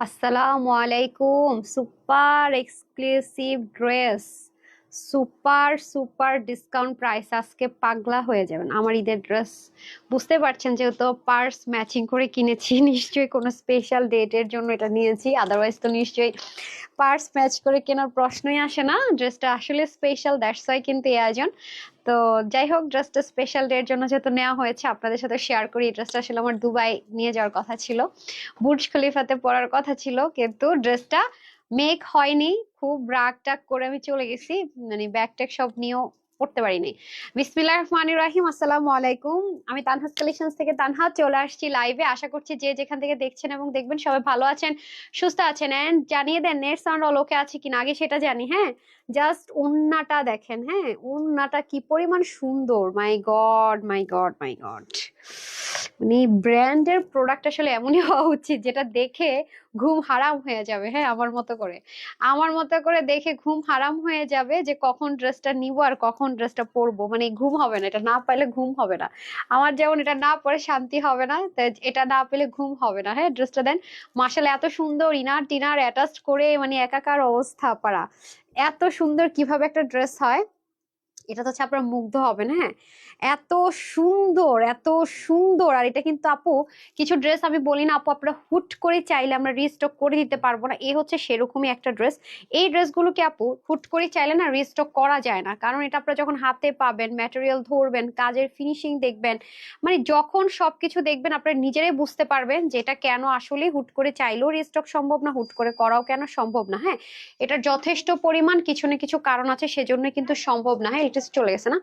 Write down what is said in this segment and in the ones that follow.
আসসালামু আলাইকুম। Super exclusive dress. Super super discount price. আজকে পাগলা হয়ে যাবেন আমার ঈদের ড্রেস। বুঝতে পারছেন যেহেতু পার্স ম্যাচিং করে কিনেছি, নিশ্চয়ই কোনো স্পেশাল ডেটের জন্য এটা নিয়েছি। আদারওয়াইজ তো নিশ্চয়ই পার্স ম্যাচ করে কেনার প্রশ্নই আসে না। ড্রেসটা আসলে স্পেশাল দ্যাটস ওয়াই কিন্তু এই আয়োজন। তো যাই হোক ড্রেসটা স্পেশাল ডে এর জন্য যেহেতু নেওয়া হয়েছে, আপনাদের সাথে শেয়ার করি, এই ড্রেসটা আসলে আমার দুবাই নিয়ে যাওয়ার কথা ছিল। বুর্জ খলিফাতে পরার কথা ছিল, কিন্তু ড্রেসটা মেক হয়নি। খুব রাগ টাক করে আমি চলে গেছি মানে ব্যাগ ট্যাগ সব নিয়েও পড়তে পারি নাই বিসমিল্লাহ রহমান রাহিম আসসালামু আলাইকুম আমি তানহাস কালেকশন থেকে তানহা চলে আসছি লাইভে আশা করছি যে যেখান থেকে দেখছেন এবং দেখবেন সবাই ভালো আছেন, সুস্থ আছেন। এন্ড জানিয়ে দেন নেট সাউন্ড অলোকে আছে কিনা, আগে সেটা জানি হ্যাঁ? জাস্ট উন্নাটা দেখেন হ্যাঁ? উন্নাটা কি পরিমাণ সুন্দর। My god my god my god মানে ব্র্যান্ডের প্রোডাক্ট আসলে এমনই হওয়া উচিত যেটা দেখে ঘুম হারাম হয়ে যাবে। হ্যাঁ আমার মতো করে। আমার মতো করে দেখে ঘুম হারাম হয়ে যাবে যে কখন ড্রেসটা নিব আর কখন ড্রেসটা পরবো। মানে ঘুম হবে না, এটা না পাইলে ঘুম হবে না। আমার যেমন এটা না পরে শান্তি হবে না এটা না পেলে ঘুম হবে না। হ্যাঁ ড্রেসটা দেন মাসালে এত সুন্দর ইনার টিনার অ্যাটাচ করে মানে একাকার অবস্থা পারা এত সুন্দর কীভাবে একটা ড্রেস হয় এটা তো হচ্ছে আপনারা মুগ্ধ হবেন হ্যাঁ? এত সুন্দর এত সুন্দর। আর এটা কিন্তু আপু, কিছু ড্রেস আমি বলি না, আপু, আপনারা হুট করে চাইলে আমরা রিস্টক করে দিতে পারব না। এ হচ্ছে সেরকমই একটা ড্রেস এই ড্রেসগুলোকে আপু, হুট করে চাইলে না রিস্টক করা যায় না। কারণ এটা আপনারা যখন হাতে পাবেন ম্যাটেরিয়াল ধরবেন, কাজের ফিনিশিং দেখবেন মানে যখন সবকিছু দেখবেন, আপনারা নিজেরাই বুঝতে পারবেন যে এটা কেন আসলে হুট করে চাইলেও রিস্টক সম্ভব না, হুট করে করাও কেন সম্ভব না হ্যাঁ? এটার যথেষ্ট পরিমাণ কিছু না কিছু কারণ আছে, সেজন্য কিন্তু সম্ভব না হ্যাঁ? এটা চলে গেছে না?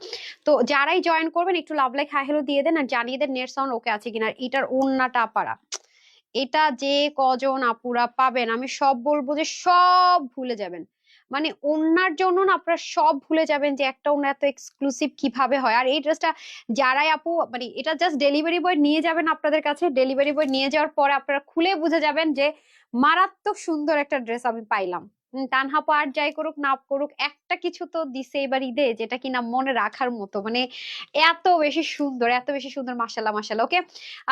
তো যারাই জয়েন করবেন, একটু লাভ লাইক হাই হ্যালো দিয়ে দেন আর জানিয়ে দেন নেট সাউন্ড ওকে আছে কিনা। এটার ওন্নাটা পারা এটা যে কজন আপুরা পাবেন, আমি সব বলব যে সব ভুলে যাবেন। মানে ওনার জন্য না আপনারা সব ভুলে যাবেন যে একটা ওনা এত এক্সক্লুসিভ কীভাবে হয়। আর এই ড্রেসটা যারাই আপু মানে এটা জাস্ট ডেলিভারি বয় নিয়ে যাবেন আপনাদের কাছে। ডেলিভারি বয় নিয়ে যাওয়ার পরে আপনারা খুলে বুঝে যাবেন যে মারাত্মক সুন্দর একটা ড্রেস আমি পাইলাম। তানহা পার যাই করুক, না করুক, একটা কিছু তো দিছে এবার ঈদে, যেটা কিনা মনে রাখার মতো। মানে এত বেশি সুন্দর, এত বেশি সুন্দর মাসাল্লাহ মাসাল্লাহ ওকে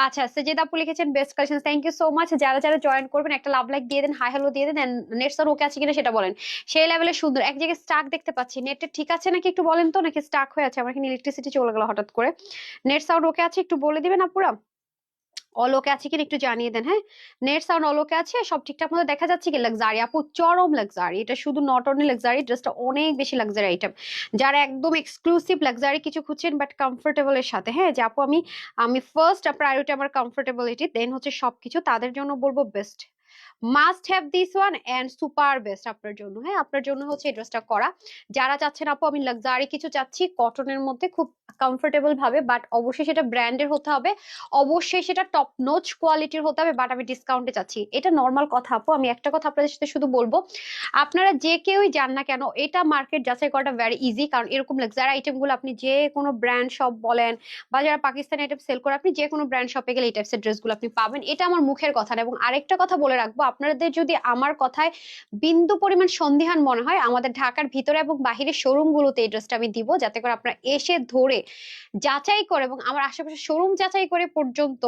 আচ্ছা সেজেদ আপু লিখেছেন best collection thank you so much যারা যারা জয়েন করবেন, একটা লাভ লাইক দিয়ে দেন হাই হ্যালো দিয়ে দেন নেটসন ওকে আছে কিনা সেটা বলেন। সেই লেভেলে সুন্দর, এক জায়গায় স্টাক দেখতে পাচ্ছি। নেটটা ঠিক আছে নাকি একটু বলেন তো? নাকি স্টাক হয়ে আছে? আমার এখানে ইলেকট্রিসিটি চলে গেল হঠাৎ করে। নেট সাউন্ড ওকে আছে? একটু বলে দিবেন আপুরা। অলোকে আছে কিনা একটু জানিয়ে দেন হ্যাঁ? নেট সাউন্ড অলোকে আছে, সব ঠিকঠাক মতো দেখা যাচ্ছে কি? লাক্সারি আপু, চরম লাক্সারি এটা শুধু নট অনলি লাক্সারি ড্রেসটা অনেক বেশি লাক্সারি আইটেম যারা একদম এক্সক্লুসিভ লাক্সারি কিছু খুঁজছেন বাট কমফোর্টেবল এর সাথে হ্যাঁ? যে আপু, আমি আমি ফার্স্ট প্রায়োরিটি আমার কমফোর্টেবিলিটি দেন হচ্ছে সবকিছু। তাদের জন্য বলব best must have this one and super best আপনার জন্য। হ্যাঁ আপনার জন্য হচ্ছে এই ড্রেসটা করা। যারা চাচ্ছেন, আপু, আমি লাক্সারি কিছু চাচ্ছি কটনের মধ্যে খুব কমফোর্টেবল ভাবে বাট অবশ্যই সেটা ব্র্যান্ডের হতে হবে। অবশ্যই সেটা টপ নোচ কোয়ালিটির হতে হবে বাট আমি ডিসকাউন্টে চাচ্ছি। এটা নর্মাল কথা, আপু, আমি একটা কথা আপনাদের সাথে শুধু বলব। আপনারা যে কেউই যান না কেন, এটা মার্কেট যাচাই করাটা ভ্যারি ইজি কারণ এরকম লাক্সারি আইটেমগুলো আপনি যে কোনো ব্র্যান্ড শপ বলেন, বা যারা পাকিস্তানি আইটেম সেল করে, আপনি যে কোনো ব্র্যান্ড শপে গেলে এই টাইপসের ড্রেসগুলো আপনি পাবেন। এটা আমার মুখের কথা না, এবং আরেকটা কথা বলে রাখব আপনাদের যদি আমার কথায় বিন্দু পরিমাণ সন্দিহান মনে হয়, আমাদের ঢাকার ভিতরে এবং বাহিরের শোরুম গুলোতে এই ড্রেসটা আমি দিব যাতে করে আপনারা এসে ধরে যাচাই করে এবং আমার আশেপাশে শোরুম যাচাই করে পর্যন্ত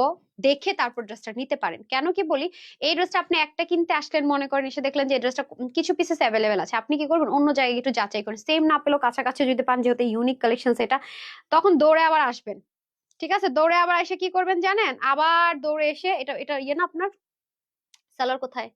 দেখে তারপর ড্রেসটা নিতে পারেন। কেন কি বলি? এই ড্রেসটা আপনি একটা কিনতে আসলেন মনে করেন, এসে দেখলেন যে ড্রেসটা কিছু পিসেস অ্যাভেলেবেল আছে। আপনি কি করবেন? অন্য জায়গায় একটু যাচাই করেন সেম না পেলেও কাছাকাছি যদি পান, যেহেতু ইউনিক কালেকশন সেটা তখন দৌড়ে আবার আসবেন। ঠিক আছে? দৌড়ে আবার এসে কি করবেন জানেন? আবার দৌড়ে এসে এটা এটা ইয়ে না আপনার? সালোয়ার কোথায়?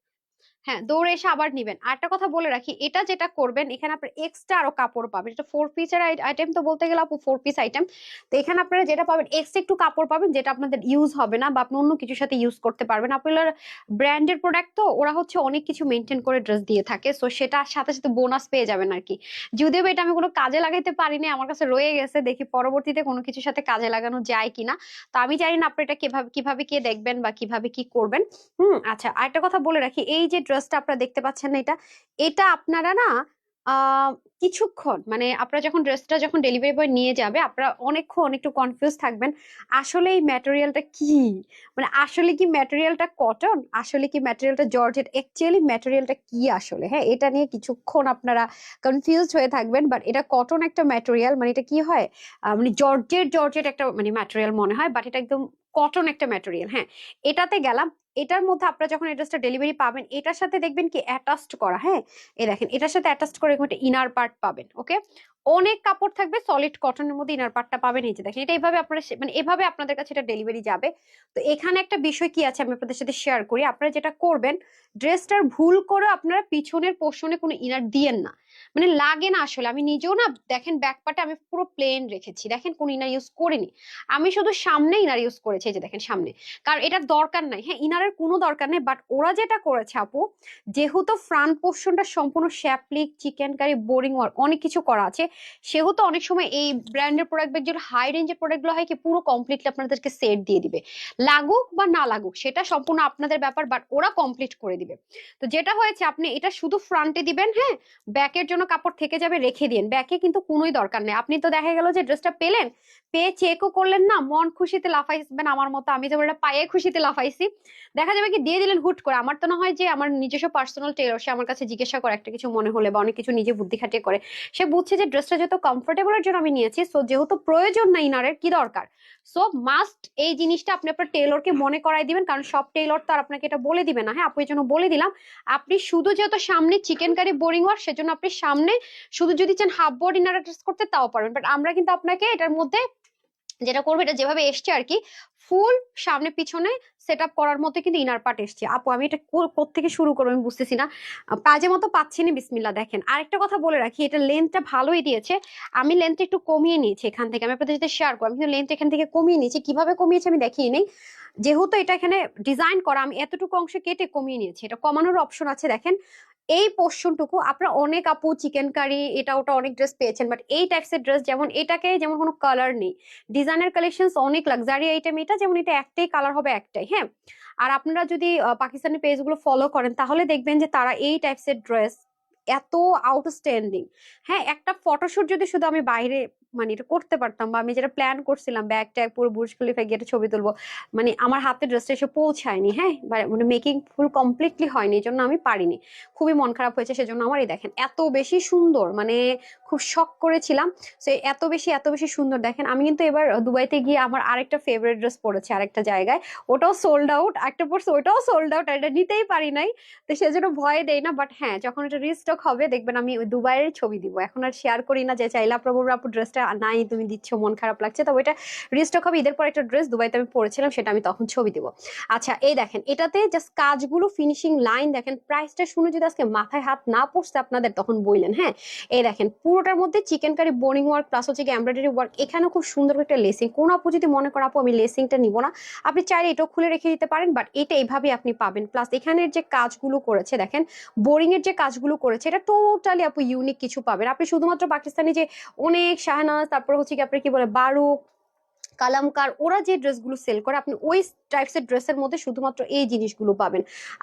হ্যাঁ দৌড়ে এসে আবার নিবেন। আর একটা কথা বলে রাখি, এটা যেটা করবেন, এখানে আপনার এক্সট্রা আরও কাপড় পাবেন। এটা ফোর পিসের আইটেম তো বলতে গেলে আপু ফোর পিস আইটেম তো এখানে আপনারা যেটা পাবেন এক্সট্রা একটু কাপড় পাবেন, যেটা আপনাদের ইউজ হবে না বা আপনি অন্য কিছুর সাথে ইউজ করতে পারবেন। আপনার ব্র্যান্ডের প্রোডাক্ট তো ওরা হচ্ছে অনেক কিছু মেনটেন করে ড্রেস দিয়ে থাকে সো সেটার সাথে সাথে বোনাস পেয়ে যাবেন আর কি যদিও এটা আমি কোনো কাজে লাগাইতে পারিনি, আমার কাছে রয়ে গেছে, দেখি পরবর্তীতে কোনো কিছুর সাথে কাজে লাগানো যায় কিনা। তো আমি জানি না আপনি এটা কীভাবে কীভাবে কে দেখবেন বা কীভাবে কি করবেন। হুম আচ্ছা আরেকটা কথা বলে রাখি, এই যে ড্রেসটা আপনারা দেখতে পাচ্ছেন না এটা। এটা আপনারা না কিছুক্ষণ মানে আপনারা যখন ড্রেসটা যখন ডেলিভারি বয় নিয়ে যাবে, আপনারা অনেকক্ষণ একটু কনফিউজ থাকবেন, আসলে এই ম্যাটেরিয়ালটা কি? মানে আসলে কি ম্যাটেরিয়ালটা কটন আসলে কি ম্যাটেরিয়ালটা জর্জেট অ্যাকচুয়ালি ম্যাটেরিয়ালটা কি আসলে? হ্যাঁ এটা নিয়ে কিছুক্ষণ আপনারা কনফিউজ হয়ে থাকবেন বাট এটা কটন একটা ম্যাটেরিয়াল মানে এটা কি হয়? মানে জর্জেট জর্জেট একটা মানে ম্যাটেরিয়াল মনে হয় বাট এটা একদম কটন একটা ম্যাটেরিয়াল হ্যাঁ। এটাতে গেলাম এটার মধ্যে আপনারা যখন এই ডেলিভারি পাবেন, এটার সাথে দেখবেন কি অ্যাটাচড করা হ্যাঁ? এই দেখেন, এটার সাথে অ্যাটাচড করে একটা ইনার পার্ট পাবেন ওকে অনেক কাপড় থাকবে সলিড কটনের মধ্যে ইনার পার্টটা পাবেন যে দেখেন, এটা এইভাবে আপনারা মানে এভাবে আপনাদের কাছে এটা ডেলিভারি যাবে। তো এখানে একটা বিষয় কি আছে আমি আপনাদের সাথে শেয়ার করি। আপনারা যেটা করবেন ড্রেসটার ভুল করে আপনারা পিছনের পোর্শনে কোনো ইনার দিয়েন না। মানে লাগে না আসলে। আমি নিজেও না, দেখেন ব্যাক পার্টে আমি পুরো প্লেন রেখেছি। দেখেন কোন ইনার ইউজ করিনি। আমি শুধু সামনে ইনার ইউজ করেছি যে দেখেন সামনে। কারণ এটার দরকার নাই। হ্যাঁ ইনারের কোনো দরকার নেই বাট ওরা যেটা করেছে আপু, যেহেতু ফ্রন্ট পোর্শনটা সম্পূর্ণ শ্যাপলিক চিকেন কারি বোরিং ওয়ার্ক অনেক কিছু করা আছে সেহেতু অনেক সময় এই ব্র্যান্ডের প্রোডাক্ট যেগুলো হাই রেঞ্জের প্রোডাক্টগুলো হয় কি, পুরো কমপ্লিটলি আপনাদেরকে সেট দিয়ে দিবে। লাগুক বা না লাগুক, সেটা সম্পূর্ণ আপনাদের ব্যাপার বাট ওরা কমপ্লিট করে দিবে। তো যেটা হয়েছে, আপনি এটা শুধু ফ্রন্টে দিবেন হ্যাঁ? ব্যাকের জন্য কাপড় থেকে যাবে, রেখে দিন ব্যাকে কিন্তু কোনোই দরকার নেই। আপনি তো দেখা গেল যে ড্রেসটা পেলেন, পেয়ে চেকও করলেন না, মন খুশিতে লাফাইবেন আমার মতো, আমি যেমন এটা পায়ে খুশিতে লাফাইছি। দেখা যাবে কি, দিয়ে দিলেন হুট করে। আমার তো না হয় যে আমার নিজস্ব পার্সোনাল টেলর সে আমার কাছে জিজ্ঞাসা করে, একটা কিছু মনে হলে বা অনেক কিছু নিজে বুদ্ধি খাটিয়ে করে। সে বুঝছে যে ড্রেসটা যেহেতু কমফোর্টেবলের জন্য আমি নিয়েছি সো যেহেতু প্রয়োজন না ইনারের কি দরকার? সো মাস্ট এই জিনিসটা আপনি আপনার টেলরকে মনে করাই দিবেন কারণ সব টেলর তো আর আপনাকে এটা বলে দিবে না। হ্যাঁ আপনি জন্য বলে দিলাম আপনি শুধু যেহেতু সামনে চিকেন কারি বোরিং ওয়ার সেজন্য আপনি সামনে শুধু যদি চান হাফ বডি ইনার ড্রেস করতে তাও পারবেন। বাট আমরা কিন্তু আপনাকে এটার মধ্যে যেটা করব এটা যেভাবে এসছে আর কি ফুল সামনে পিছনে সেট আপ করার মতো কিন্তু ইনার পার্ট এসছে। আপু, আমি এটা থেকে শুরু করব আমি বুঝতেছি না। পাজে মতো পাচ্ছি না বিসমিল্লা দেখেন। আরেকটা কথা বলে রাখি, এটা লেন্থটা ভালোই দিয়েছে। আমি লেন্থটা একটু কমিয়ে নিয়েছি এখান থেকে। আমি আপনাদের সাথে শেয়ার করব। আমি কিন্তু লেন্থ এখান থেকে কমিয়ে নিয়েছি। কীভাবে কমিয়েছে আমি দেখিয়ে নেই। যেহেতু এটা এখানে ডিজাইন করা, আমি এতটুকু অংশ কেটে কমিয়ে নিয়েছি। এটা কমানোর অপশন আছে, দেখেন। এই পোর্শনটুকু আপনারা অনেক আপু চিকেন কারি এটা ওটা অনেক ড্রেস পেয়েছেন বাট এই টাইপসের ড্রেস যেমন এটাকে যেমন কোনো কালার নেই ডিজাইনের কালেকশন অনেক লাক্সারি আইটেম এটা, যেমন এটা একটাই কালার হবে একটাই হ্যাঁ? আর আপনারা যদি পাকিস্তানি পেজগুলো ফলো করেন, তাহলে দেখবেন যে তারা এই টাইপসের ড্রেস এত আউটস্ট্যান্ডিং হ্যাঁ? একটা ফটোশুট যদি শুধু আমি বাইরে মানে এটা করতে পারতাম বা আমি যেটা প্ল্যান করছিলাম ব্যাগ ট্যাগ পুরো বুর্জ খলিফা গিয়ে ছবি তুলবো মানে আমার হাতে ড্রেসটা এসে পৌঁছায়নি হ্যাঁ? মানে মেকিং ফুল কমপ্লিটলি হয়নি এই জন্য আমি পারিনি। খুবই মন খারাপ হয়েছে, সেজন্য আমারই দেখেন, এত বেশি সুন্দর মানে খুব শখ করেছিলাম, সো এত বেশি এত বেশি সুন্দর। দেখেন, আমি কিন্তু এবার দুবাইতে গিয়ে আমার আরেকটা ফেভারিট ড্রেস পরেছি আরেকটা জায়গায়, ওটাও সোল্ড আউট একটা পরছে, ওটাও সোল্ড আউট এটা নিতেই পারি নাই, তো সেজন্য ভয় দেয় না বাট হ্যাঁ যখন এটা রিস্টক হবে, দেখবেন আমি দুবাইয়ের ছবি দিব। এখন আর শেয়ার করি না যে চাইলা প্রভু আপু ড্রেসটা নাই, তুমি দিচ্ছ, মন খারাপ লাগছে, তবে এটা রিস্টক হবে। ঈদের পর একটা ড্রেস দুবাইতে আমি পরেছিলাম, সেটা আমি তখন ছবি দিব। আচ্ছা এই দেখেন, এটাতে জাস্ট কাজগুলো ফিনিশিং লাইন দেখেন প্রাইসটা শুনে যদি আজকে মাথায় হাত না পড়ছে আপনাদের, তখন বললেন হ্যাঁ? এই দেখেন, পুরোটার মধ্যে chikankari boring work plus হচ্ছে এমব্রয়ডারি ওয়ার্ক এখানেও খুব সুন্দর একটা লেসিং কোন আপু যদি মনে করেন, আপু, আমি লেসিংটা নিব না। আপনি চাইলে এটাও খুলে রেখে দিতে পারেন বাট এটা এইভাবে আপনি পাবেন। প্লাস এখানের যে কাজগুলো করেছে, দেখেন বোরিং এর যে কাজগুলো করেছে, এটা টোটালি আপু ইউনিক কিছু পাবেন। আপনি শুধুমাত্র পাকিস্তানি যে অনেক শাহনাজ তারপর হচ্ছে কি আপনার কি বলে বারুক কালামকার ওরা যে ড্রেসগুলো সেল করে, আপনি ওই টাইপসের ড্রেসের মধ্যে শুধুমাত্র এই জিনিসগুলো পাবেন।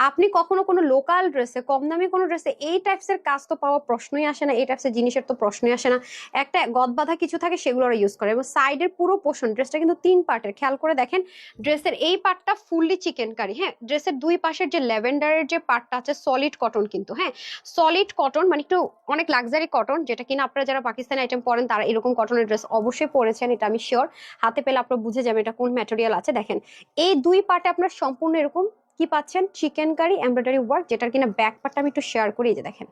আপনি কখনো কোনো লোকাল ড্রেসে কম দামি কোনো ড্রেসে এই টাইপসের কাজ তো পাওয়া প্রশ্নই আসে না, এই টাইপসের জিনিসের তো প্রশ্নই আসে না। একটা গদবাধা কিছু থাকে, সেগুলো ওরা ইউজ করে। এবং সাইডের পুরো পোষণ ড্রেসটা কিন্তু তিন পার্টের খেয়াল করে দেখেন ড্রেসের এই পার্টটা ফুললি চিকেন কারি হ্যাঁ? ড্রেসের দুই পাশের যে ল্যাভেন্ডারের যে পার্টটা আছে সলিড কটন কিন্তু হ্যাঁ? সলিড কটন মানে একটু অনেক লাক্সারি কটন যেটা কিনা আপনারা যারা পাকিস্তানি আইটেম পরেন, তারা এরকম কটনের ড্রেস অবশ্যই পরেছেন, এটা আমি শিওর হাতে পেলে আপনারা বুঝে যাবেন এটা কোন ম্যাটেরিয়াল আছে। দেখেন, এই দুই পার্টে আপনার সম্পূর্ণ এরকম কি পাচ্ছেন? চিকেন কারি এমব্রয়ডারি ওয়ার্ক যেটার কিনা ব্যাক পার্টটা আমি একটু শেয়ার করি যে দেখেন।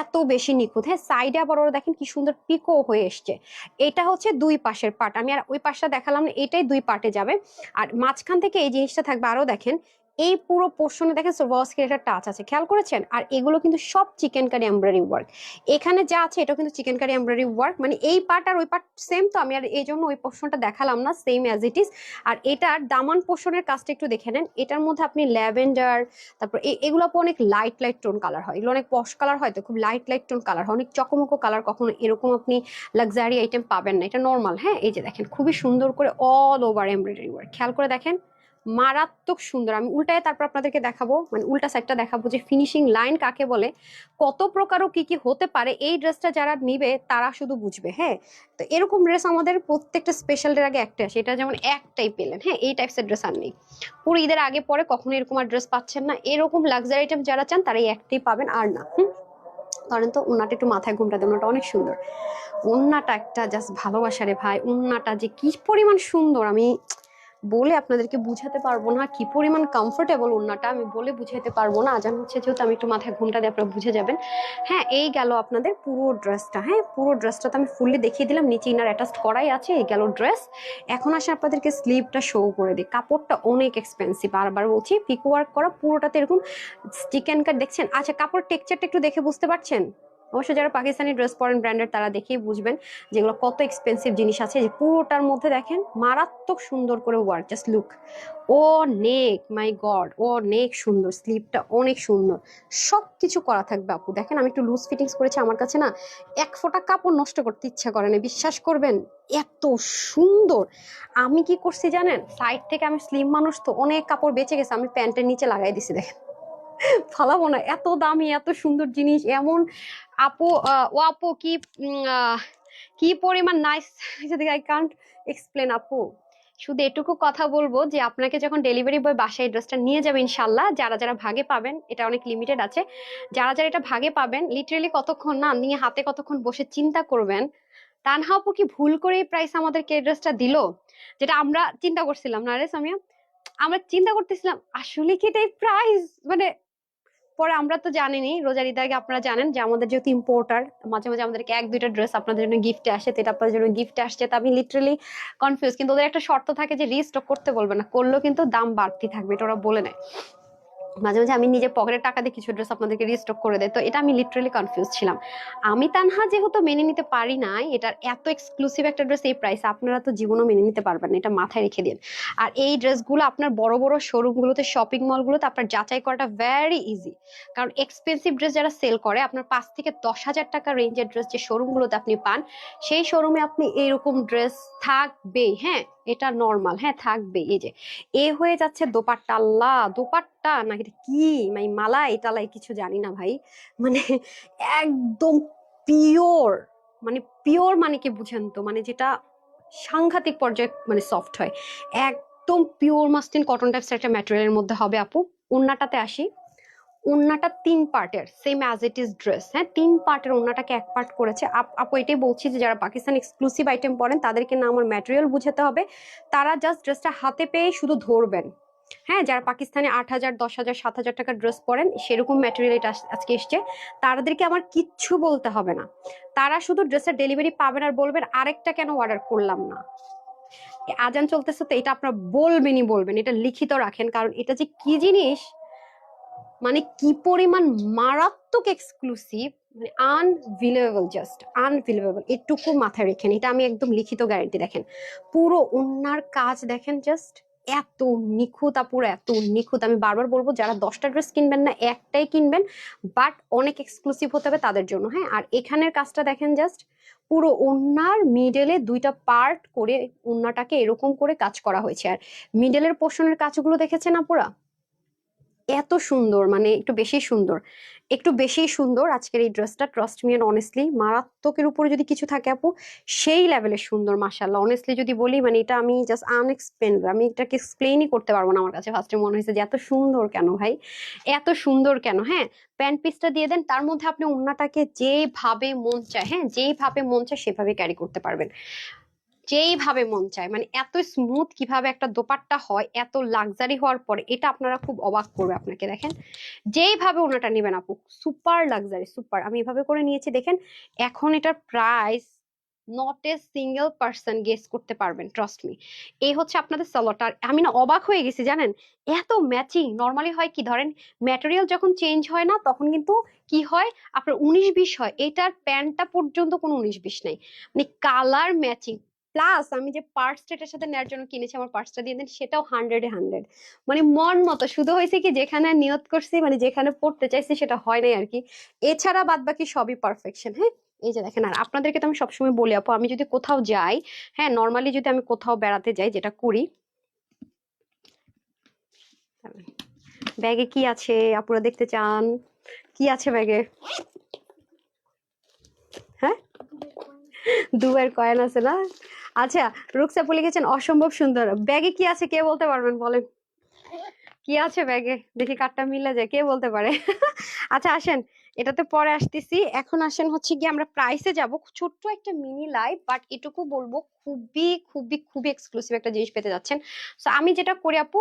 এত বেশি নিখুঁত। হ্যাঁ সাইডে আবার ওরা দেখেন কি সুন্দর পিকো হয়ে এসছে। এটা হচ্ছে দুই পাশের পার্ট আমি আর ওই পাশটা দেখালাম এটাই দুই পার্টে যাবে। আর মাঝখান থেকে এই জিনিসটা থাকবে। আরও দেখেন এই পুরো পোর্শনে দেখেন সোভাস্কের একটা টাচ আছে, খেয়াল করেছেন? আর এগুলো কিন্তু সব চিকেন কারি এমব্রয়ডারি ওয়ার্ক এখানে যা আছে, এটাও কিন্তু চিকেন কারি এমব্রয়ডারি ওয়ার্ক মানে এই পার্ট আর ওই পার্ট সেম তো, আমি আর এই জন্য ওই পোর্শনটা দেখালাম না সেম অ্যাজ ইট ইজ আর এটার দামান পোর্শনের কাজটা একটু দেখে নেন। এটার মধ্যে আপনি ল্যাভেন্ডার, তারপর এগুলো অনেক লাইট লাইট টোন কালার হয়। এগুলো অনেক পশ কালার হয় তো, খুব লাইট লাইট টোন কালার হয়। অনেক চকমকো কালার কখনো এরকম আপনি লাক্সারি আইটেম পাবেন না। এটা নর্মাল হ্যাঁ? এই যে দেখেন, খুবই সুন্দর করে অল ওভার এমব্রয়ডারি ওয়ার্ক খেয়াল করে দেখেন? মারাত্মক সুন্দর। আমি উল্টায় তারপর আপনাদেরকে দেখাবো মানে উল্টা সাইডটা দেখাবো যে ফিনিশিং লাইন কাকে বলে, কত প্রকারও কি কি হতে পারে, এই ড্রেসটা যারা নিবে তারা শুধু বুঝবে হ্যাঁ? তো এরকম ড্রেস আমাদের প্রত্যেকটা স্পেশাল ডের আগে একটা এটা যেমন একটাই পেলেন হ্যাঁ? এই টাইপসের ড্রেস আর নেই। পুরো ঈদের আগে পরে কখনো এরকম আর ড্রেস পাচ্ছেন না। এরকম লাক্সারি আইটেম যারা চান তারা এই একটাই পাবেন, আর না, হুম? ধরেন তো উন্নাটা একটু মাথায় ঘুমটা দেন ওটা অনেক সুন্দর। উন্নাটা একটা জাস্ট ভালোবাসা রে ভাই উন্নাটা যে কি পরিমাণ সুন্দর, আমি বলে আপনাদেরকে বুঝাতে পারব না কি পরিমাণ কমফোর্টেবল ওড়নাটা আমি বলে বুঝাতে পারব না। আজান হচ্ছে যেহেতু আমি একটু মাথায় ঘুমটা দিয়ে আপনারা বুঝে যাবেন। হ্যাঁ এই গেল আপনাদের পুরো ড্রেসটা হ্যাঁ পুরো ড্রেসটা তো আমি ফুললি দেখিয়ে দিলাম, নিচে ইনার অ্যাটাচড করাই আছে, এই গেল ড্রেস এখন আসে আপনাদেরকে স্লিভটা শো করে দিই। কাপড়টা অনেক এক্সপেন্সিভ বারবার বলছি পিক ওয়ার্ক করা পুরোটাতে এরকম চিকেন কাট দেখছেন? আচ্ছা কাপড় টেক্সচারটা একটু দেখে বুঝতে পারছেন? অবশ্য যারা পাকিস্তানি ড্রেস পরেন ব্র্যান্ডের তারা দেখেই বুঝবেন যেগুলো কত এক্সপেন্সিভ জিনিস আছে। যে পুরোটার মধ্যে দেখেন, মারাত্মক সুন্দর করে ওয়ার্ক জাস্ট লুক ও নেক মাই গড অনেক সুন্দর স্লিপটা অনেক সুন্দর। সব কিছু করা থাকবে আপু। দেখেন, আমি একটু লুজ ফিটিংস করেছি আমার কাছে না, এক ফোঁটা কাপড় নষ্ট করতে ইচ্ছা করে না। বিশ্বাস করবেন, এত সুন্দর। আমি কি করছি জানেন? সাইড থেকে আমি স্লিম মানুষ তো অনেক কাপড় বেঁচে গেছে, আমি প্যান্টের নিচে লাগাই দিছি, দেখেন। ফালাবো না। এত দামি, এত সুন্দর জিনিস, এমন আপু ও আপু কি কি পরিমাণ নাইস আই কান্ট এক্সপ্লেন আপু। শুধু এটুকু কথা বলব যে আপনাকে যখন ডেলিভারি বয় বাসায় ড্রেসটা নিয়ে যাবে ইনশাল্লাহ যারা যারা ভাগে পাবেন, এটা অনেক লিমিটেড আছে, যারা যারা এটা ভাগে পাবেন লিটারেলি কতক্ষণ না নিয়ে হাতে কতক্ষণ বসে চিন্তা করবেন, তানহা আপু কি ভুল করে এই প্রাইস আমাদেরকে ড্রেসটা দিল? যেটা আমরা চিন্তা করছিলাম, না রে সামিয়া? আমরা চিন্তা করতেছিলাম, আসলে কি এটা প্রাইস মানে পরে আমরা তো জানিনি রোজার ঈদ আগে আপনারা জানেন যে আমাদের যেহেতু ইম্পোর্টার মাঝে মাঝে আমাদেরকে এক, দুইটা ড্রেস আপনাদের জন্য গিফটে আসে, তো এটা আপনাদের জন্য গিফটে আসছে, তো আমি লিটারেলি কনফিউজ কিন্তু ওদের একটা শর্ত থাকে যে রিস্টক করতে বলবে না, করলেও কিন্তু দাম বাড়তি থাকবে, এটা ওরা বলে নেয়। মাঝে মাঝে আমি নিজের পকেটের টাকা দিয়ে কিছু ড্রেস আপনাদেরকে রিস্টক করে দেয়। তো এটা আমি লিটারালি কনফিউজ ছিলাম। আমি তানহা যেহেতু মেনে নিতে পারি নাই, এটার এত এক্সক্লুসিভ একটা ড্রেস এই প্রাইস আপনারা তো জীবনও মেনে নিতে পারবেন না, এটা মাথায় রেখে দিন। আর এই ড্রেসগুলো আপনার বড় বড় শোরুমগুলোতে শপিং মলগুলোতে আপনার যাচাই করাটা ভেরি ইজি কারণ এক্সপেন্সিভ ড্রেস যারা সেল করে, আপনার পাঁচ থেকে দশ হাজার টাকা রেঞ্জের ড্রেস যে শোরুমগুলোতে আপনি পান, সেই শোরুমে আপনি এইরকম ড্রেস থাকবেই হ্যাঁ? এটা নর্মাল হ্যাঁ থাকবে এই যে, এ হয়ে যাচ্ছে দোপাট্টা। আল্লাহ, দোপাট্টা নাকি এটা কি? মানে মালাই, টালাই কিছু জানি না ভাই। মানে একদম পিওর মানে পিওর মানে কি বুঝেন তো? মানে যেটা সাংঘাতিক পর্যায়ে মানে সফট হয়। একদম পিওর মাস্টিন কটন টাইপস একটা ম্যাটেরিয়ালের মধ্যে হবে আপু। উন্নাটাতে আসি। উন্নাটা তিন পার্টের same as it is dress হ্যাঁ তিন পার্টের উন্নাটাকে এক পার্ট করেছে। আপু এটাই বলছি যে যারা পাকিস্তান এক্সক্লুসিভ আইটেম পড়েন তাদেরকে না আমার ম্যাটেরিয়াল বুঝাতে হবে। তারা জাস্ট ড্রেসটা হাতে পেয়ে শুধু ধরবেন। হ্যাঁ যারা পাকিস্তানে আট হাজার, দশ হাজার, সাত হাজার টাকার ড্রেস পরেন, সেরকম ম্যাটেরিয়াল এটা আজকে এসছে। তাদেরকে আমার কিচ্ছু বলতে হবে না। তারা শুধু ড্রেসের ডেলিভারি পাবেন আর বলবেন, আরেকটা কেন অর্ডার করলাম না? আজান চলতেছে তো, এটা আপনারা বলবেনই বলবেন, এটা লিখিত রাখেন। কারণ এটা যে কি জিনিস? মানে কি পরিমাণ মারাত্মক এক্সক্লুসিভ মানে আনভিলেবল জাস্ট আনভিলেবল এটুকু মাথায় রেখেন, এটা আমি একদম লিখিত গ্যারেন্টি দেখেন। পুরো অন্যার কাজ দেখেন জাস্ট এত নিখুঁত আপুর, এত নিখুঁত। আমি বারবার বলব, যারা দশটা ড্রেস কিনবেন না, একটাই কিনবেন বাট অনেক এক্সক্লুসিভ হতে হবে তাদের জন্য হ্যাঁ? আর এখানের কাজটা দেখেন জাস্ট পুরো ওনার মিডেলে দুইটা পার্ট করে ওনাটাকে এরকম করে কাজ করা হয়েছে। আর মিডেলের পোর্শনের কাজগুলো দেখেছেন আপুরা? এত সুন্দর মানে একটু বেশি সুন্দর। একটু বেশি সুন্দর আজকের এই ড্রেসটা ট্রাস্ট মি অনেস্টলি মারাত্মকের উপরে যদি কিছু থাকে আপু, সেই লেভেলের সুন্দর মাসাল্লাহ অনেস্টলি যদি বলি মানে এটা আমি জাস্ট আনএক্সপ্লেন আমি এটাকে এক্সপ্লেনই করতে পারব না আমার কাছে। ফার্স্টে মনে হয়েছে যে এত সুন্দর কেন ভাই? এত সুন্দর কেন? হ্যাঁ প্যান্ট পিসটা দিয়ে দেন, তার মধ্যে আপনি ওন্নাটাকে যেভাবে মন চায় হ্যাঁ যেইভাবে মন চায় সেভাবে ক্যারি করতে পারবেন। যেইভাবে মন চায় মানে এত স্মুথ কীভাবে একটা দোপাট্টা হয়, এত লাক্সারি হওয়ার পরে, এটা আপনারা খুব অবাক করবে আপনাকে, দেখেন। যেইভাবে ওনাটা নেবেন আপু সুপার লাক্সারি সুপার আমি এভাবে করে নিয়েছি, দেখেন, এখন এটার price not a single person guess করতে পারবেন ট্রাস্ট মি এই হচ্ছে আপনাদের সালোয়ারটা আমি না অবাক হয়ে গেছি, জানেন? এত ম্যাচিং নর্মালি হয় কি, ধরেন ম্যাটেরিয়াল যখন চেঞ্জ হয় না, তখন কিন্তু কি হয়? আপনার উনিশ বিশ হয়, এটার প্যান্টটা পর্যন্ত কোনো উনিশ বিশ নেই। মানে কালার ম্যাচিং প্লাস আমি যে পার্টস এটার সাথে নেওয়ার জন্য কিনেছি, আমার পার্টসটা দিয়ে দেন, সেটাও হান্ড্রেডে হান্ড্রেড মানে মন মতো, শুধু হয়েছে কি, যেখানে নিয়ত করছি মানে যেখানে পড়তে চাইছি, সেটা হয় নাই আর কি। এছাড়া বাদ বাকি সবই পারফেকশন হ্যাঁ? এই যে দেখেন, আর আপনাদেরকে তো আমি সবসময় বলি, আপু, আমি যদি কোথাও যাই হ্যাঁ নর্মালি যদি আমি কোথাও বেড়াতে যাই, যেটা করি, ব্যাগে কি আছে? আপুরা দেখতে চান? কি আছে ব্যাগে হ্যাঁ দুবার কয়েন আছে না? আচ্ছা রুকসাপু লিখেছেন, অসম্ভব সুন্দর। ব্যাগে কি আছে? কে বলতে পারবেন বলেন? কি আছে ব্যাগে? দেখি কাঠটা মিলে যায়, কে বলতে পারে? আচ্ছা আসেন এটাতে পরে আসতেছি। এখন আসেন হচ্ছে গিয়ে আমরা প্রাইসে যাব। ছোট্ট একটা মিনি লাইভ বাট এটুকু বলব খুবই খুবই খুবই এক্সক্লুসিভ একটা জিনিস পেতে যাচ্ছেন। সো আমি যেটা করি আপু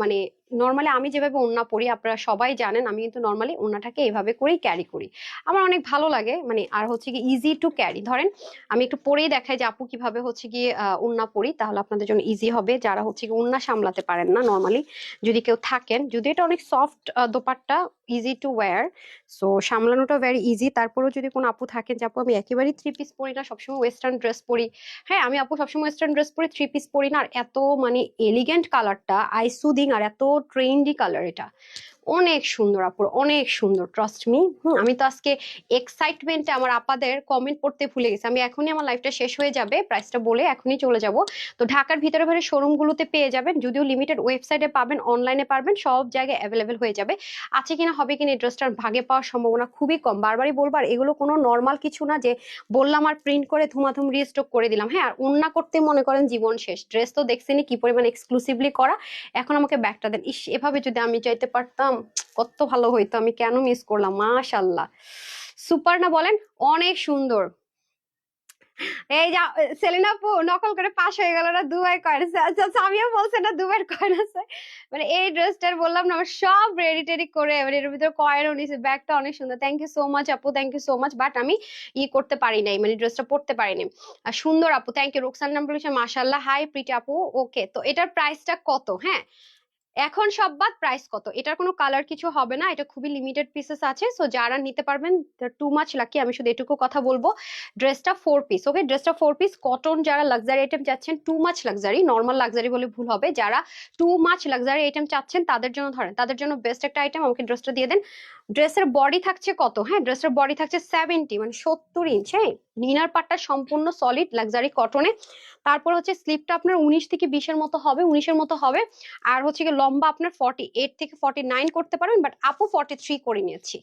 মানে নর্মালি আমি যেভাবে ওড়না পরি, আপনারা সবাই জানেন, আমি কিন্তু নর্মালি ওড়নাটাকে এভাবে করেই ক্যারি করি। আমার অনেক ভালো লাগে মানে আর হচ্ছে কি ইজি টু ক্যারি ধরেন, আমি একটু পরেই দেখাই যে আপু কীভাবে হচ্ছে গিয়ে ওড়না পরি, তাহলে আপনাদের জন্য ইজি হবে। যারা হচ্ছে কি ওড়না সামলাতে পারেন না নর্মালি যদি কেউ থাকেন, যদি এটা অনেক soft dupatta easy to wear so সামলানোটা very easy তারপরেও যদি কোনো আপু থাকেন যে, আপু, আমি একেবারেই থ্রি পিস পরি না, সবসময় ওয়েস্টার্ন ড্রেস পরি। হ্যাঁ আমি আপু সবসময় ওয়েস্টার্ন ড্রেস পরে থ্রি পিস পরি না। আর এত মানে এলিগেন্ট কালারটা আই সুদিং আর এত ট্রেন্ডি কালার এটা। অনেক সুন্দর আপুর, অনেক সুন্দর ট্রাস্ট মি আমি তো আজকে এক্সাইটমেন্টে আমার আপাদের কমেন্ট পড়তে ভুলে গেছি। আমি এখনই আমার লাইফটা শেষ হয়ে যাবে প্রাইসটা বলে এখনই চলে যাব। তো ঢাকার ভিতরে ভিতরে শোরুমগুলোতে পেয়ে যাবেন, যদিও লিমিটেড ওয়েবসাইটে পাবেন অনলাইনে পারবেন, সব জায়গায় অ্যাভেলেবেল হয়ে যাবে। আছে কিনা, হবে কিনা এই ড্রেসটার ভাগে পাওয়ার সম্ভাবনা খুবই কম। বারবারই বলবার এগুলো কোনো নর্মাল কিছু না যে বললাম আর প্রিন্ট করে ধুমাধুম রিস্টক করে দিলাম। হ্যাঁ আর অন্যা করতে মনে করেন জীবন শেষ। ড্রেস তো দেখছেনি কি পরিমাণ এক্সক্লুসিভলি করা। এখন আমাকে ব্যাগটা দেন। ইস, এভাবে যদি আমি চাইতে পারতাম কত ভালো হইতো আমি কেন মিস করলাম? মাশাল্লাহ সুপার না বলেন অনেক সুন্দর। এই যা সেলিনা আপু নকল করে পাশ হয়ে গেল না দুবার কয়েন আচ্ছা আচ্ছা, আমিও বলছি না দুবার কয়েন আছে। মানে এই ড্রেসটার বললাম না সব রেডি টেডি করে এবার এর ভিতরে কয়েনও নিয়েছে ব্যাগটা অনেক সুন্দর। থ্যাংক ইউ সো মাচ আপু thank you so much but আমি ই করতে পারি নাই মানে ড্রেসটা পরতে পারিনি। আর সুন্দর আপু থ্যাংক ইউ রোকসান নাম বলেছে মাশাল্লাহ হাই প্রিটি আপু ওকে তো এটার প্রাইসটা কত? হ্যাঁ? এখন সব বাদ প্রাইস কত? এটার কোনো কালার কিছু হবে না, এটা খুবই লিমিটেড পিসেস আছে সো যারা নিতে পারবেন টু মাচ লাকি আমি শুধু এটুকু কথা বলব। ড্রেসটা ফোর পিস ওকে ড্রেসটা ফোর পিস কটন যারা লাক্সারি আইটেম চাচ্ছেন too much luxury normal luxury বলে ভুল হবে। যারা টু মাচ লাক্সারি আইটেম চাচ্ছেন, তাদের জন্য ধরেন, তাদের জন্য বেস্ট একটা আইটেম আমাকে ড্রেসটা দিয়ে দেন। ড্রেসের বডি থাকছে কত? হ্যাঁ ড্রেসের বডি থাকছে সেভেন্টি মানে সত্তর ইঞ্চ হ্যাঁ? নিনার পাটটা সম্পূর্ণ সলিড লাক্সারি কটনে তারপর হচ্ছে স্লিপটা আপনার উনিশ থেকে বিশের মতো হবে উনিশের মতো হবে। আর হচ্ছে কি লম্বা আপনার ফর্টি এইট থেকে ফর্টি নাইন করতে পারবেন বাট আপু ফর্টি থ্রি করে নিয়েছি।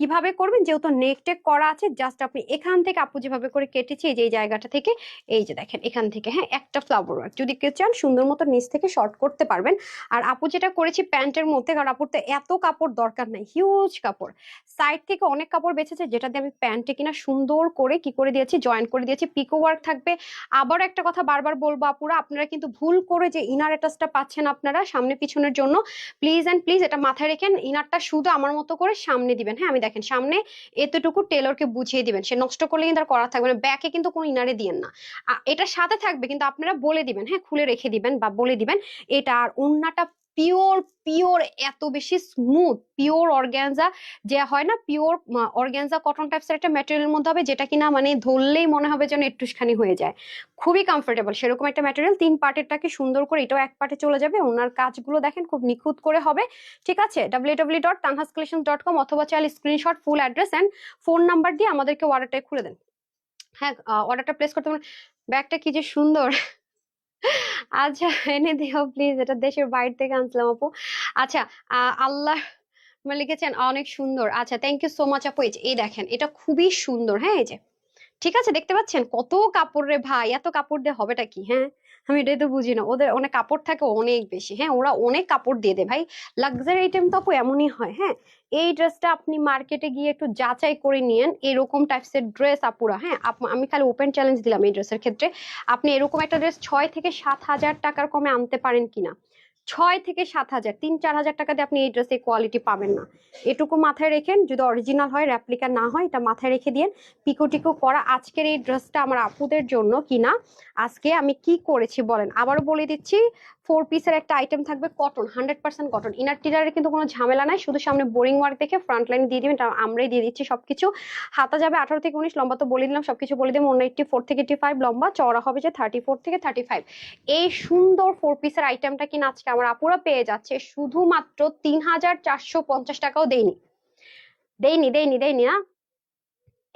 কীভাবে করবেন? যেহেতু নেক টেক করা আছে জাস্ট আপনি এখান থেকে আপু যেভাবে করে কেটেছি, এই যে, এই জায়গাটা থেকে, এই যে দেখেন এখান থেকে হ্যাঁ একটা ফ্লাওয়ার ওয়ার্ক যদি কেউ চান, সুন্দর মতো নিচ থেকে শর্ট করতে পারবেন। আর আপু যেটা করেছি প্যান্টের মধ্যে, কারণ আপুর তো এত কাপড় দরকার নাই হিউজ কাপড়। সাইড থেকে অনেক কাপড় বেঁচেছে যেটা দিয়ে আমি প্যান্টে কিনা সুন্দর করে কি করে দিয়েছি জয়েন করে দিয়েছি পিকো ওয়ার্ক থাকবে। আবার একটা কথা বারবার বলব আপুরা, আপনারা কিন্তু ভুল করে যে ইনার অ্যাটাচটা পাচ্ছেন আপনারা সামনে পিছনের জন্য প্লিজ অ্যান্ড প্লিজ এটা মাথায় রেখেন ইনারটা শুধু আমার মতো করে সামনে দিবেন। হ্যাঁ আমি দেখেন সামনে এতটুকু টেলরকে বুঝিয়ে দিবেন। সে নষ্ট করলে কিন্তু আর করা থাকবে না ব্যাকে কিন্তু কোনো ইনারে দিয়েন না। এটা সাথে থাকবে কিন্তু আপনারা বলে দিবেন হ্যাঁ খুলে রেখে দিবেন বা বলে দিবেন, এটা আর ওন্নাটা পিওর পিওর এত বেশি স্মুথ পিওর অর্গ্যানজা যে হয় না পিওর অর্গ্যানজা কটন টাইপসের একটা ম্যাটেরিয়ালের মধ্যে হবে, যেটা কিনা মানে ধরলেই মনে হবে যেন একটুখানি হয়ে যায়। খুবই কমফোর্টেবল সেরকম একটা ম্যাটেরিয়াল তিন পার্টেরটাকে সুন্দর করে এটাও এক পার্টে চলে যাবে, ওনার কাজগুলো দেখেন খুব নিখুঁত করে হবে। ঠিক আছে? W W dot dot com অথবা চাইলে screenshot full address and phone number দিয়ে আমাদেরকে অর্ডারটা খুলে দেন। হ্যাঁ অর্ডারটা প্লেস করতে পারেন ব্যাগটা কি যে সুন্দর। আচ্ছা এনে দিও প্লিজ এটা দেশের বাইরে থেকে আনছিলাম আপু। আচ্ছা আল্লাহ মানে লিখেছেন, অনেক সুন্দর। আচ্ছা থ্যাংক ইউ সো মাচ আপু। এই দেখেন, এটা খুবই সুন্দর হ্যাঁ এই যে, ঠিক আছে, দেখতে পাচ্ছেন? কত কাপড় রে ভাই, এত কাপড় দিয়ে হবেটা কি হ্যাঁ? আমি এটাই তো বুঝি না। ওদের অনেক কাপড় থাকে অনেক বেশি। হ্যাঁ ওরা অনেক কাপড় দিয়ে দেয় ভাই। লাক্সারি আইটেম তো এমনই হয় হ্যাঁ? এই ড্রেসটা আপনি মার্কেটে গিয়ে একটু যাচাই করে নিয়েন। এরকম টাইপসের ড্রেস আপুরা হ্যাঁ? আমি খালি ওপেন চ্যালেঞ্জ দিলাম এই ড্রেসের ক্ষেত্রে। আপনি এরকম একটা ড্রেস ছয় থেকে সাত হাজার টাকার কমে আনতে পারেন কিনা? ছয় থেকে সাত হাজার, তিন, চার হাজার টাকা দিয়ে আপনি এই ড্রেসের কোয়ালিটি পাবেন না। এটুকু মাথায় রেখেন, যদি অরিজিনাল হয় রেপ্লিকা না হয়, এটা মাথায় রেখে দিয়েন। পিকোটিকো করা আজকের এই ড্রেসটা আমার আপুদের জন্য কিনা, আজকে আমি কি করেছি বলেন? আবারও বলে দিচ্ছি ফোর পিসের একটা আইটেম থাকবে cotton hundred percent cotton inner টিনারের কিন্তু কোনো ঝামেলা নাই, শুধু সামনে বোরিং ওয়ার্ক দেখে ফ্রন্ট লাইন দিয়ে দিবেন আমরাই দিয়ে দিচ্ছি সবকিছু। হাতা যাবে আঠারো থেকে উনিশ, লম্বা তো বলে দিলাম, সবকিছু বলে দিলাম অন্য এইটটি ফোর থেকে এইটটি ফাইভ লম্বা, চওড়া হবে যে থার্টি ফোর থেকে থার্টি ফাইভ এই সুন্দর ফোর পিসের আইটেমটা কিনা আজকে আমার আপুরা পেয়ে যাচ্ছে, শুধুমাত্র তিন হাজার চারশো পঞ্চাশ টাকাও দেয়নি। দেয়নি দেয়নি দেয়নি না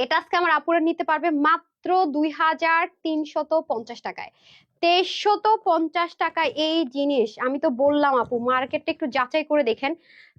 এটা আজকে আমার আপুরা নিতে পারবে মাত্র দুই হাজার তিনশত পঞ্চাশ টাকায়। তেইশশত পঞ্চাশ টাকা এই জিনিস আমি তো বললাম আপু মার্কেটটা একটু যাচাই করে দেখেন।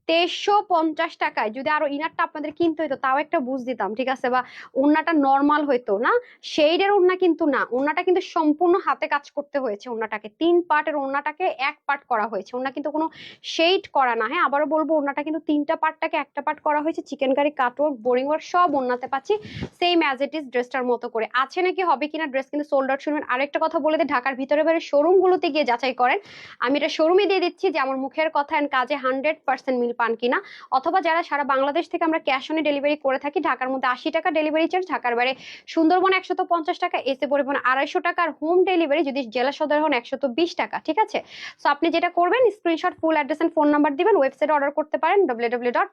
তেইশশো পঞ্চাশ টাকায় যদি আরও ইনারটা আপনাদের কিনতে হইতো, তাও একটা বুঝ দিতাম, ঠিক আছে? বা ওড়নাটা নর্মাল হইতো না শেডের ওড়না কিন্তু না ওড়নাটা কিন্তু সম্পূর্ণ হাতে কাজ করতে হয়েছে ওড়নাটাকে তিন পার্টের ওড়নাটাকে এক পার্ট করা হয়েছে ওড়না কিন্তু কোনো শেড করা না হ্যাঁ? আবারও বলব ওড়নাটা কিন্তু তিনটা পার্টটাকে একটা পার্ট করা হয়েছে, chikankari cutwork boring work সব ওড়নাতে পাচ্ছি সেম অ্যাজ ইট ইজ ড্রেসটার মতো করে। আছে নাকি, হবে কিনা ড্রেস কিন্তু সোল্ড আউট শুনবেন আরেকটা কথা বলে দিই, ঢাকার ভিতরে বাইরে শোরুম গুলোতে গিয়ে যাচাই করেন। আমি এটা শোরুমে দিয়ে দিচ্ছি যে আমার মুখের কথা কাজে হান্ড্রেড পার্সেন্ট মিল পান কিনা? অথবা যারা সারা বাংলাদেশ থেকে আমরা ক্যাশ অনে ডেলিভারি করে থাকি, ঢাকার মধ্যে আশি টাকা ডেলিভারি চার্জ ঢাকার বাইরে সুন্দরবন একশত পঞ্চাশ টাকা এসে পরিবহন আড়াইশো টাকার হোম ডেলিভারি যদি জেলা সদর হন একশত বিশ টাকা, ঠিক আছে? সো আপনি যেটা করবেন screenshot full address phone number দিবেন ওয়েবসাইটে অর্ডার করতে পারেন W W dot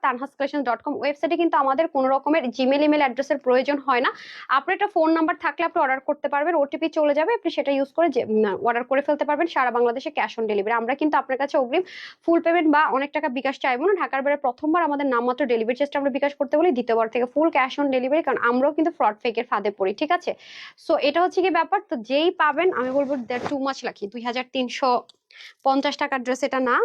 dot com ওয়েবসাইটে কিন্তু আমাদের কোনো রকমের জিমেল ইমেল অ্যাড্রেসের প্রয়োজন হয় না। আপনার একটা ফোন নাম্বার থাকলে আপনি অর্ডার করতে পারবেন ওটিপি চলে যাবে, আপনি সেটা ইউজ করে অর্ডার করে ফেলতে পারবেন, সারা বাংলাদেশে ক্যাশ অন ডেলিভারি আমরা কিন্তু আপনার কাছে অগ্রিম ফুল পেমেন্ট বা অনেক টাকা বিকাশ চাইব না ঢাকার বাইরে প্রথমবার আমাদের নামমাত্র ডেলিভারি চেষ্টা আমরা বিকাশ করতে বলি, দ্বিতীয়বার থেকে ফুল ক্যাশ অন ডেলিভারি কারণ আমরাও কিন্তু ফ্রড ফেকের ফাঁদে পড়ি, ঠিক আছে? সো এটা হচ্ছে কি ব্যাপার? তো যেই পাবেন, আমি বলব দ্যাট টু মাছ লাখি দুই হাজার তিনশো পঞ্চাশ টাকার ড্রেস এটা না।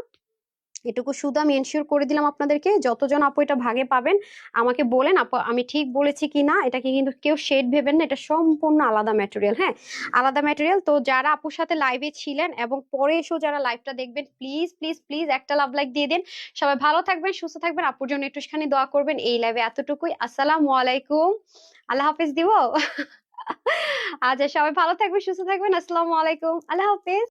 এটুকু শুধু আমি এনশিওর করে দিলাম আপনাদেরকে, যতজন আপু এটা ভাগে পাবেন, আমাকে বলেন, আপু আমি ঠিক বলেছি কি না এটাকে কিন্তু কেউ শেড ভেবেন না, এটা সম্পূর্ণ আলাদা ম্যাটেরিয়াল হ্যাঁ? আলাদা ম্যাটেরিয়াল তো যারা আপুর সাথে লাইভে ছিলেন এবং পরে এসেও যারা লাইভটা দেখবেন প্লিজ প্লিজ প্লিজ একটা লাভ লাইক দিয়ে দিন। সবাই ভালো থাকবেন, সুস্থ থাকবেন, আপুর জন্য একটুখানি দোয়া করবেন, এই লাইভে এতটুকুই, আসসালামু আলাইকুম। আল্লাহ হাফিজ দিব? আচ্ছা সবাই ভালো থাকবেন, সুস্থ থাকবেন, আসসালামু আলাইকুম, আল্লাহ হাফিজ।